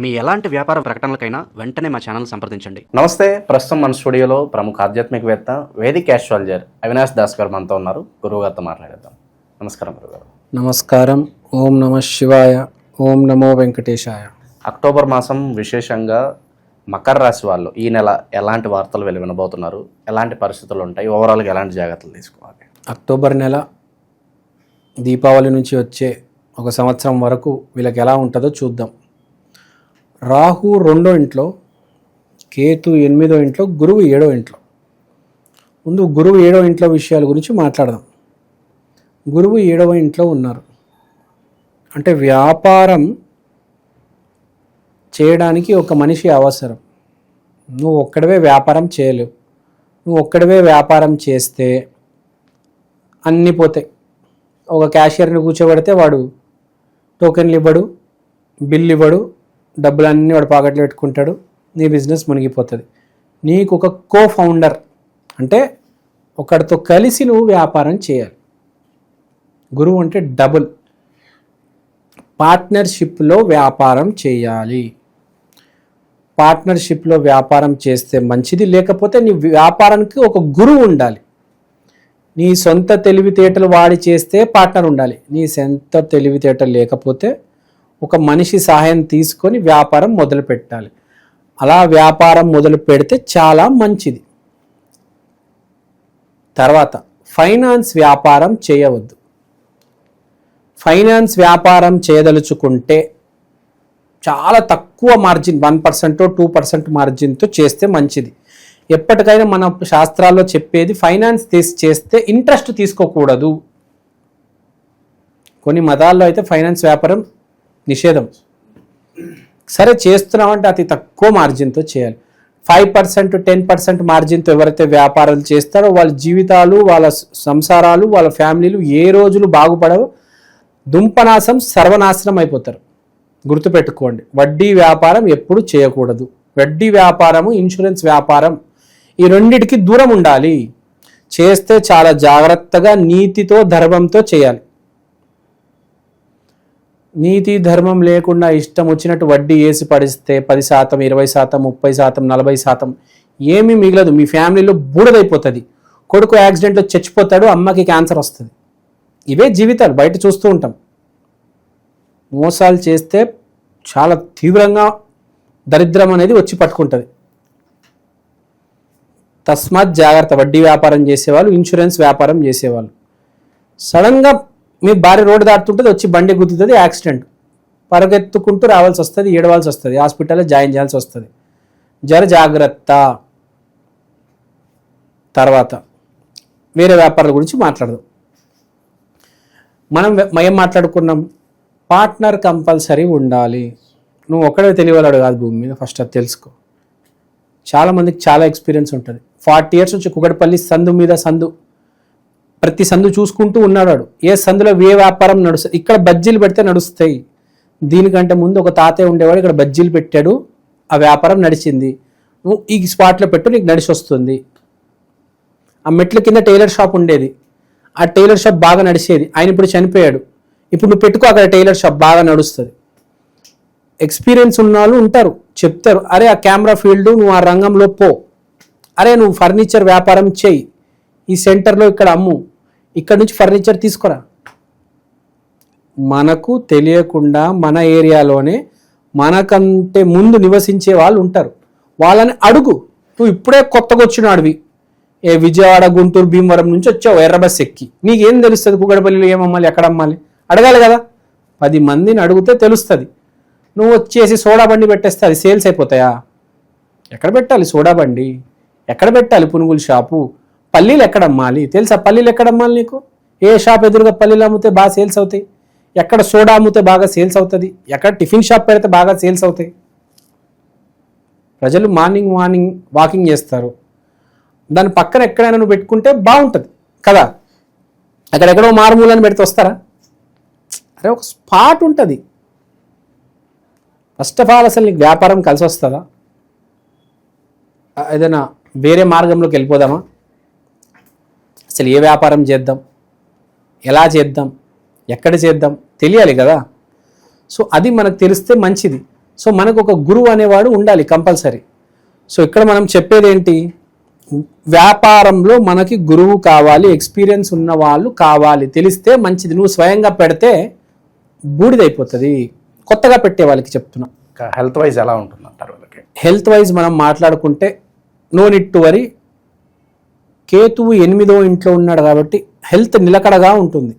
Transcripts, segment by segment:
మీ ఎలాంటి వ్యాపార ప్రకటనలకైనా వెంటనే మా ఛానల్ సంప్రదించండి. నమస్తే ప్రస్తుతం మన స్టూడియోలో ప్రముఖ ఆధ్యాత్మికవేత్త వేదిక్ ఆస్ట్రాలజర్ అవినాష్ దాస్ గారు మనతో ఉన్నారు. గురువు గారితో మాట్లాడేద్దాం. నమస్కారం గురుగారు నమస్కారం. ఓం నమ శివాయ ఓం నమో వెంకటేశాయ. అక్టోబర్ మాసం విశేషంగా మకర రాశి వాళ్ళు ఈ నెల ఎలాంటి వార్తలు వెళ్ళి వినబోతున్నారు ఎలాంటి పరిస్థితులు ఉంటాయి? ఓవరాల్గా ఎలాంటి జాగ్రత్తలు తీసుకోవాలి? అక్టోబర్ నెల దీపావళి నుంచి వచ్చే ఒక సంవత్సరం వరకు వీళ్ళకి ఎలా ఉంటుందో చూద్దాం. రాహు రెండో ఇంట్లో కేతు ఎనిమిదో ఇంట్లో గురువు ఏడో ఇంట్లో. ముందు గురువు ఏడో ఇంట్లో విషయాల గురించి మాట్లాడదాం. గురువు ఏడవ ఇంట్లో ఉన్నారు. అంటే వ్యాపారం చేయడానికి ఒక మనిషి అవసరం. నువ్వు ఒక్కడవే వ్యాపారం చేయలేవు. నువ్వు ఒక్కడవే వ్యాపారం చేస్తే అన్నీ పోతాయి. ఒక క్యాషియర్ని కూర్చోబెడితే వాడు టోకెన్లు ఇవ్వడు బిల్ ఇవ్వడు డబ్బులన్నీ వాడు పాకెట్లో పెట్టుకుంటాడు నీ బిజినెస్ మునిగిపోతుంది. నీకు ఒక కో ఫౌండర్ అంటే ఒకడితో కలిసి నువ్వు వ్యాపారం చేయాలి. గురువు అంటే డబుల్ పార్ట్నర్షిప్లో వ్యాపారం చేయాలి. పార్ట్నర్షిప్లో వ్యాపారం చేస్తే మంచిది లేకపోతే నీ వ్యాపారానికి ఒక గురువు ఉండాలి. నీ సొంత తెలివితేటలు వాడి చేస్తే పార్ట్నర్ ఉండాలి. నీ సొంత తెలివితేటలు లేకపోతే ఒక మనిషి సహాయం తీసుకొని వ్యాపారం మొదలు పెట్టాలి. అలా వ్యాపారం మొదలు పెడితే చాలా మంచిది. తర్వాత ఫైనాన్స్ వ్యాపారం చేయవద్దు. ఫైనాన్స్ వ్యాపారం చేయదలుచుకుంటే చాలా తక్కువ margin one percent two percent మార్జిన్తో చేస్తే మంచిది. ఎప్పటికైనా మన శాస్త్రాల్లో చెప్పేది ఫైనాన్స్ తీసి చేస్తే ఇంట్రెస్ట్ తీసుకోకూడదు. కొన్ని మతాల్లో అయితే ఫైనాన్స్ వ్యాపారం నిషేధం. సరే చేస్తున్నామంటే అతి తక్కువ మార్జిన్తో చేయాలి. ఫైవ్ పర్సెంట్ టెన్ పర్సెంట్ మార్జిన్తో ఎవరైతే వ్యాపారాలు చేస్తారో వాళ్ళ జీవితాలు వాళ్ళ సంసారాలు వాళ్ళ ఫ్యామిలీలు ఏ రోజులు బాగుపడవు. దుంపనాశం సర్వనాశనం అయిపోతారు. గుర్తుపెట్టుకోండి వడ్డీ వ్యాపారం ఎప్పుడు చేయకూడదు. వడ్డీ వ్యాపారము ఇన్సూరెన్స్ వ్యాపారం ఈ రెండిటికి దూరం ఉండాలి. చేస్తే చాలా జాగ్రత్తగా నీతితో ధర్మంతో చేయాలి. నీతి ధర్మం లేకుండా ఇష్టం వచ్చినట్టు వడ్డీ వేసి పడిస్తే పది శాతం ఇరవై శాతం ముప్పై శాతం నలభై శాతం ఏమీ మిగలదు. మీ ఫ్యామిలీలో బూడదైపోతుంది. కొడుకు యాక్సిడెంట్లో చచ్చిపోతాడు అమ్మకి క్యాన్సర్ వస్తుంది. ఇవే జీవితాలు. బయట చూస్తూ ఉంటాం. మోసాలు చేస్తే చాలా తీవ్రంగా దరిద్రం అనేది వచ్చి పట్టుకుంటుంది. తస్మాత్ జాగ్రత్త. వడ్డీ వ్యాపారం చేసేవాళ్ళు ఇన్సూరెన్స్ వ్యాపారం చేసేవాళ్ళు. సడన్గా మీ భార్య రోడ్డు దాటుతుంటుంది వచ్చి బండి గుద్దుతుంది యాక్సిడెంట్. పరుగెత్తుకుంటూ రావాల్సి వస్తుంది ఏడవాల్సి వస్తుంది హాస్పిటల్లో జాయిన్ చేయాల్సి వస్తుంది. జర జాగ్రత్త. తర్వాత వేరే వ్యాపారాల గురించి మాట్లాడదు. మనం వె- ఏం మాట్లాడుకున్నాం పార్ట్నర్ కంపల్సరీ ఉండాలి. నువ్వు ఒక్కడే తెలియవాడు కాదు భూమి మీద ఫస్ట్ అది తెలుసుకో. చాలామందికి చాలా ఎక్స్పీరియన్స్ ఉంటుంది. ఫార్టీ ఇయర్స్ నుంచి కుగడపల్లి సందు మీద సందు. ప్రతి సందు చూసుకుంటూ ఉన్నాడు ఏ సందులో ఏ వ్యాపారం నడుస్తుంది ఇక్కడ బజ్జీలు పెడితే నడుస్తాయి. దీనికంటే ముందు ఒక తాతయ్య ఉండేవాడు ఇక్కడ బజ్జీలు పెట్టాడు. ఆ వ్యాపారం నడిచింది. నువ్వు ఈ స్పాట్లో పెట్టు నీకు నడిచి వస్తుంది. ఆ మెట్ల కింద టైలర్ షాప్ ఉండేది. ఆ టైలర్ షాప్ బాగా నడిచేది. ఆయన ఇప్పుడు చనిపోయాడు. ఇప్పుడు నువ్వు పెట్టుకో అక్కడ టైలర్ షాప్ బాగా నడుస్తుంది. ఎక్స్పీరియన్స్ ఉన్న వాళ్ళు ఉంటారు. చెప్తారు అరే ఆ కెమెరా ఫీల్డ్ నువ్వు ఆ రంగంలో పో. అరే నువ్వు ఫర్నిచర్ వ్యాపారం చేయి. ఈ సెంటర్లో ఇక్కడ అమ్ము. ఇక్కడ నుంచి ఫర్నిచర్ తీసుకురా. మనకు తెలియకుండా మన ఏరియాలోనే మనకంటే ముందు నివసించే వాళ్ళు ఉంటారు. వాళ్ళని అడుగు. నువ్వు ఇప్పుడే కొత్తగా వచ్చినాడివి. ఏ విజయవాడ గుంటూరు భీమవరం నుంచి వచ్చావు. ఎర్రబస్ ఎక్కి. నీకేం తెలుస్తుంది? కుగడపల్లిలో ఏమమ్మాలి ఎక్కడ అమ్మాలి? అడగాలి కదా. పది మందిని అడిగితే తెలుస్తుంది. నువ్వు వచ్చేసి సోడా బండి పెట్టేస్తే అది సేల్స్ అయిపోతాయా? ఎక్కడ పెట్టాలి? సోడా బండి. ఎక్కడ పెట్టాలి? పునుగుల షాపు. పల్లీలు ఎక్కడ అమ్మాలి? తెలుసా పల్లీలు ఎక్కడ అమ్మాలి నీకు? ఏ షాప్ ఎదురుగా పల్లీలు అమ్మితే బాగా సేల్స్ అవుతాయి? ఎక్కడ సోడా అమ్మితే బాగా సేల్స్ అవుతుంది? ఎక్కడ టిఫిన్ షాప్ పెడితే బాగా సేల్స్ అవుతాయి? ప్రజలు మార్నింగ్ మార్నింగ్ వాకింగ్ చేస్తారు. దాని పక్కన ఎక్కడైనా నువ్వు పెట్టుకుంటే బాగుంటుంది. కదా? అక్కడెక్కడో మారుమూలని పెడితే వస్తారా? అరే ఒక స్పాట్ ఉంటుంది. ఫస్ట్ ఆఫ్ ఆల్ అసలు నీకు వ్యాపారం కలిసి వస్తుందా? ఏదైనా వేరే మార్గంలోకి వెళ్ళిపోదామా? అసలు ఏ వ్యాపారం చేద్దాం? ఎలా చేద్దాం? ఎక్కడ చేద్దాం? తెలియాలి కదా? సో అది మనకు తెలిస్తే మంచిది. సో మనకు ఒక గురువు అనేవాడు ఉండాలి కంపల్సరీ. సో ఇక్కడ మనం చెప్పేది ఏంటి వ్యాపారంలో మనకి గురువు కావాలి ఎక్స్పీరియన్స్ ఉన్న వాళ్ళు కావాలి. తెలిస్తే మంచిది. నువ్వు స్వయంగా పెడితే బూడిదైపోతుంది. కొత్తగా పెట్టే వాళ్ళకి చెప్తున్నా. హెల్త్ వైజ్ ఎలా ఉంటుంది అంటారు వీళ్ళకి? హెల్త్ వైజ్ మనం మాట్లాడుకుంటే నో నిట్ టు వరి కేతువు ఎనిమిదో ఇంట్లో ఉన్నాడు కాబట్టి హెల్త్ నిలకడగా ఉంటుంది.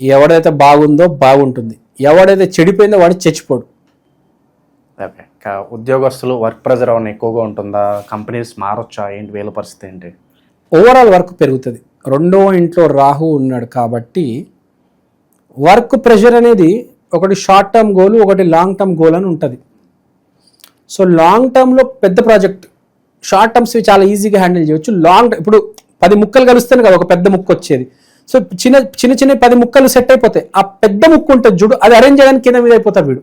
ఎవడైతే బాగుందో బాగుంటుంది. ఎవడైతే చెడిపోయిందో వాడు చచ్చిపోడు. ఓకే. ఉద్యోగస్తులు వర్క్ ప్రెజర్ ఏమైనా ఎక్కువగా ఉంటుందా? కంపెనీస్ మారొచ్చా? ఏంటి వీళ్ళ పరిస్థితి ఏంటి? ఓవరాల్ వర్క్ పెరుగుతుంది. రెండో ఇంట్లో రాహు ఉన్నాడు కాబట్టి వర్క్ ప్రెషర్ అనేది ఒకటి షార్ట్ టర్మ్ గోల్ ఒకటి లాంగ్ టర్మ్ గోల్ అని ఉంటుంది. సో లాంగ్ టర్మ్లో పెద్ద ప్రాజెక్ట్ షార్ట్ టర్మ్స్ చాలా ఈజీగా హ్యాండిల్ చేయొచ్చు. లాంగ్ ఇప్పుడు పది ముక్కలు కలుస్తేనే కదా ఒక పెద్ద ముక్క వచ్చేది. సో చిన్న చిన్న చిన్న పది ముక్కలు సెట్ అయిపోతాయి. ఆ పెద్ద ముక్క ఉంటుంది చూడు అది అరేంజ్ చేయడానికి కింద మీద అయిపోతాడు వీడు.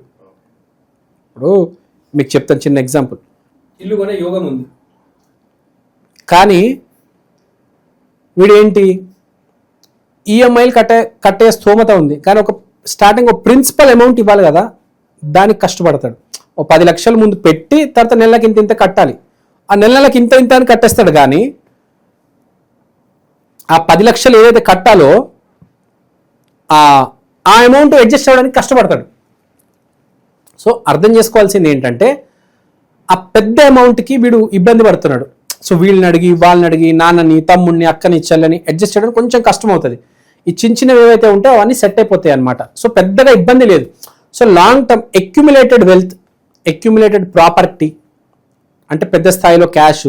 ఇప్పుడు మీకు చెప్తాను చిన్న ఎగ్జాంపుల్ ఇల్లు కొనే యోగం ఉంది. కానీ వీడేంటి? ఈఎంఐలు కట్టే కట్టే స్తోమత ఉంది. కానీ ఒక స్టార్టింగ్ ఒక ప్రిన్సిపల్ అమౌంట్ ఇవ్వాలి కదా దానికి కష్టపడతాడు. ఓ పది లక్షల ముందు పెట్టి తర్వాత నెలకి ఇంత ఇంత కట్టాలి. ఆ నెల నెలకి ఇంత ఇంత అని కట్టేస్తాడు కానీ ఆ పది లక్షలు ఏదైతే కట్టాలో ఆ అమౌంట్ అడ్జస్ట్ అవ్వడానికి కష్టపడతాడు. సో అర్థం చేసుకోవాల్సింది ఏంటంటే ఆ పెద్ద అమౌంట్కి వీడు ఇబ్బంది పడుతున్నాడు. సో వీళ్ళని అడిగి వాళ్ళని అడిగి నాన్నని తమ్ముడిని అక్కని చెల్లని అడ్జస్ట్ చేయడం కొంచెం కష్టం అవుతుంది ఈ చిన్న చిన్నవి ఏవైతే ఉంటాయో అవన్నీ సెట్ అయిపోతాయి అనమాట సో పెద్దగా ఇబ్బంది లేదు. So long term accumulated wealth accumulated property అంటే పెద్ద స్థాయిలో క్యాష్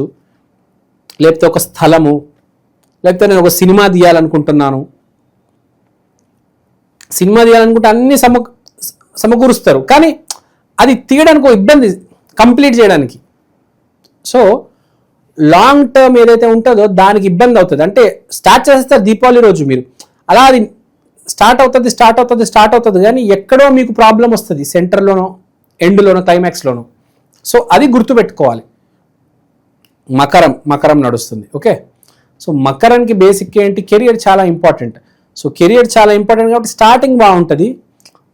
లేకపోతే ఒక స్థలము లేకపోతే నేను ఒక సినిమా తీయాలనుకుంటున్నాను. సినిమా తీయాలనుకుంటే అన్ని సమ సమకూరుస్తారు. కానీ అది తీయడానికి ఒక ఇబ్బంది కంప్లీట్ చేయడానికి. సో లాంగ్ టర్మ్ ఏదైతే ఉంటుందో దానికి ఇబ్బంది అవుతుంది. అంటే స్టార్ట్ చేస్తే దీపావళి రోజు మీరు. అలా అది స్టార్ట్ అవుతుంది స్టార్ట్ అవుతుంది స్టార్ట్ అవుతుంది. కానీ ఎక్కడో మీకు ప్రాబ్లం వస్తుంది సెంటర్లోనో ఎండ్లోనో క్లైమాక్స్లోనో సో అది గుర్తుపెట్టుకోవాలి. మకరం మకరం నడుస్తుంది. ఓకే? సో మకరానికి బేసిక్ ఏంటి? కెరియర్ చాలా ఇంపార్టెంట్ సో కెరియర్ చాలా ఇంపార్టెంట్ కాబట్టి స్టార్టింగ్ బాగుంటుంది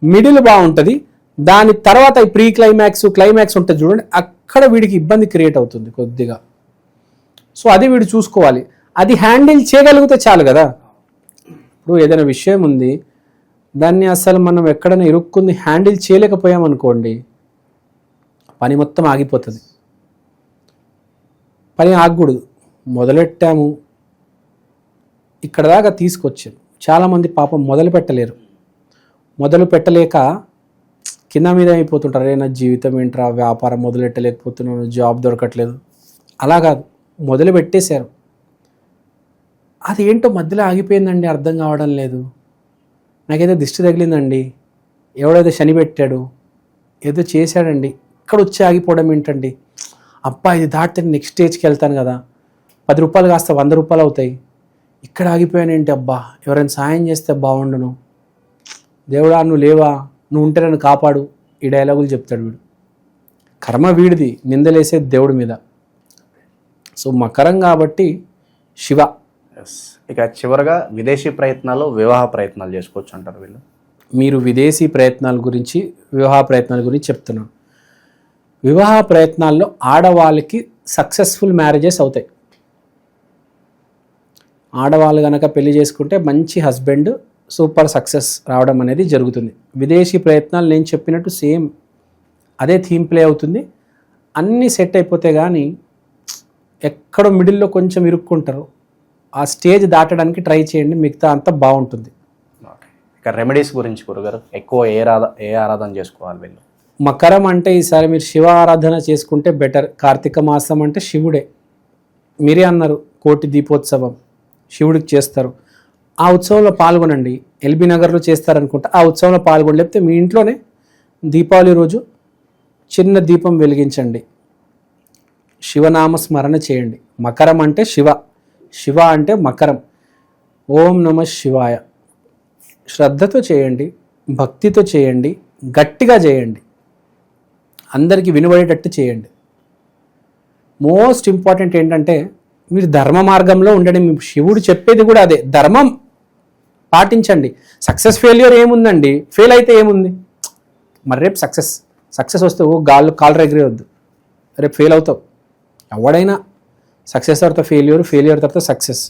మిడిల్ బాగుంటుంది. దాని తర్వాత ఈ ప్రీ క్లైమాక్స్ క్లైమాక్స్ ఉంటుంది చూడండి. అక్కడ వీడికి ఇబ్బంది క్రియేట్ అవుతుంది కొద్దిగా. సో అది వీడు చూసుకోవాలి. అది హ్యాండిల్ చేయగలిగితే చాలు కదా. ఇప్పుడు ఏదైనా విషయం ఉంది. దాన్ని అసలు మనం ఎక్కడైనా ఇరుక్కుంది హ్యాండిల్ చేయలేకపోయామనుకోండి పని మొత్తం ఆగిపోతుంది. పని ఆగకూడదు. మొదలెట్టాము. ఇక్కడ దాకా తీసుకొచ్చాను చాలామంది పాపం మొదలు పెట్టలేరు. మొదలు పెట్టలేక కింద మీద అయిపోతుంటారు. నా జీవితం ఏంట్రా? వ్యాపారం మొదలెట్టలేకపోతున్నాను. జాబ్ దొరకట్లేదు. అలా కాదు. మొదలు పెట్టేశారు. అది ఏంటో మధ్యలో ఆగిపోయిందండి. అర్థం కావడం లేదు. నాకేదో దిష్టి తగిలిందండి. ఎవడైతే శని పెట్టాడు. ఏదో చేశాడండి. ఇక్కడ వచ్చి ఆగిపోవడం ఏంటండి? అబ్బా ఇది దాటితే నెక్స్ట్ స్టేజ్కి వెళ్తాను కదా. పది రూపాయలు కాస్త వంద రూపాయలు అవుతాయి. ఇక్కడ ఆగిపోయానేంటి అబ్బా? ఎవరైనా సాయం చేస్తే బాగుండును. దేవుడా నువ్వు లేవా? నువ్వు ఉంటే నన్ను కాపాడు. ఈ డైలాగులు చెప్తాడు వీడు. కర్మ వీడిది నిందలేసే దేవుడి మీద. సో మకరం కాబట్టి శివ. ఇక చివరగా విదేశీ ప్రయత్నాలు వివాహ ప్రయత్నాలు చేసుకోవచ్చు అంటారు వీళ్ళు. మీరు విదేశీ ప్రయత్నాల గురించి వివాహ ప్రయత్నాల గురించి చెప్తున్నాను వివాహ ప్రయత్నాల్లో ఆడవాళ్ళకి సక్సెస్ఫుల్ మ్యారేజెస్ అవుతాయి. ఆడవాళ్ళు కనుక పెళ్ళి చేసుకుంటే మంచి హస్బెండ్ సూపర్ సక్సెస్ రావడం అనేది జరుగుతుంది. విదేశీ ప్రయత్నాలు నేను చెప్పినట్టు సేమ్ అదే థీమ్ ప్లే అవుతుంది. అన్నీ సెట్ అయిపోతే కానీ ఎక్కడో మిడిల్లో కొంచెం ఇరుక్కుంటారు. ఆ స్టేజ్ దాటడానికి ట్రై చేయండి మిగతా అంతా బాగుంటుంది. ఇక రెమెడీస్ గురించి గురుగారు ఎక్కువ ఏ రాధ ఏ ఆరాధన చేసుకోవాలి వీళ్ళు? మకరం అంటే ఈసారి మీరు శివ ఆరాధన చేసుకుంటే బెటర్. కార్తీక మాసం అంటే శివుడే. మీరే అన్నారు కోటి దీపోత్సవం. శివుడికి చేస్తారు. ఆ ఉత్సవంలో పాల్గొనండి. ఎల్బీ నగర్లో చేస్తారనుకుంటా ఆ ఉత్సవంలో పాల్గొని లేకపోతే మీ ఇంట్లోనే దీపావళి రోజు చిన్న దీపం వెలిగించండి. శివనామ స్మరణ చేయండి. మకరం అంటే శివ. శివ అంటే మకరం. ఓం నమ శివాయ. శ్రద్ధతో చేయండి భక్తితో చేయండి గట్టిగా చేయండి. అందరికీ వినబడేటట్టు చేయండి. మోస్ట్ ఇంపార్టెంట్ ఏంటంటే మీరు ధర్మ మార్గంలో ఉండండి. శివుడు చెప్పేది కూడా అదే. ధర్మం పాటించండి. సక్సెస్ ఫెయిల్యూర్ ఏముందండి? ఫెయిల్ అయితే ఏముంది? మరి రేపు సక్సెస్ సక్సెస్ వస్తే ఓ గాళ్ళు కాళ్ళు ఎగిరే వద్దు రేపు ఫెయిల్ అవుతావు. ఎవడైనా సక్సెస్ తర్వాత ఫెయిల్యూర్ ఫెయిల్యూర్ తర్వాత సక్సెస్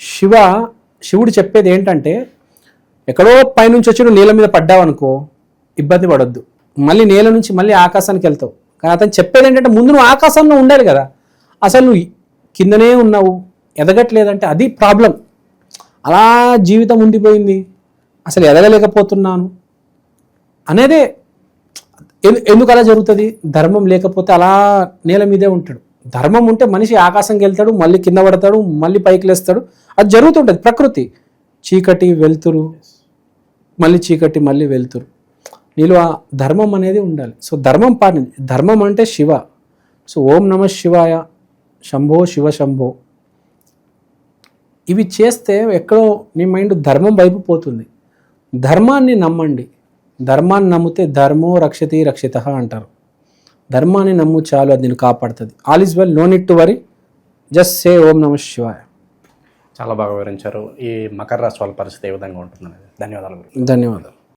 శివ శివుడు చెప్పేది ఏంటంటే ఎక్కడో పైనుంచి వచ్చి నువ్వు నీళ్ళ మీద పడ్డావనుకో ఇబ్బంది పడొద్దు. మళ్ళీ నేల నుంచి మళ్ళీ ఆకాశానికి వెళ్తావు. కానీ అతను చెప్పేది ఏంటంటే ముందు నువ్వు ఆకాశంలో ఉండాలి కదా. అసలు నువ్వు కిందనే ఉన్నావు ఎదగట్లేదంటే అది ప్రాబ్లం అలా జీవితం ఉండిపోయింది. అసలు ఎదగలేకపోతున్నాను అనేదే ఎందుకు అలా జరుగుతుంది? ధర్మం లేకపోతే అలా నేల మీదే ఉంటాడు. ధర్మం ఉంటే మనిషి ఆకాశంకి వెళ్తాడు మళ్ళీ కింద పడతాడు మళ్ళీ పైకి లేస్తాడు. అది జరుగుతుంటుంది ప్రకృతి. చీకటి వెలుతురు మళ్ళీ చీకటి మళ్ళీ వెలుతురు. నీలో ఆ ధర్మం అనేది ఉండాలి. సో ధర్మం పాటించి ధర్మం అంటే శివ. సో ఓం నమ శివాయ శంభో శివ శంభో. ఇవి చేస్తే ఎక్కడో నీ మైండ్ ధర్మం వైపు పోతుంది. ధర్మాన్ని నమ్మండి. ధర్మాన్ని నమ్మితే ధర్మో రక్షతి రక్షిత అంటారు. ధర్మాన్ని నమ్ము చాలు అది నేను కాపాడుతుంది. All is well no need to worry. Just say Om Namah Shivaya. చాలా బాగా వివరించారు. ఈ మకర రాశి వాళ్ళ పరిస్థితి ఏ విధంగా ఉంటుందనేది. ధన్యవాదాలు. ధన్యవాదాలు.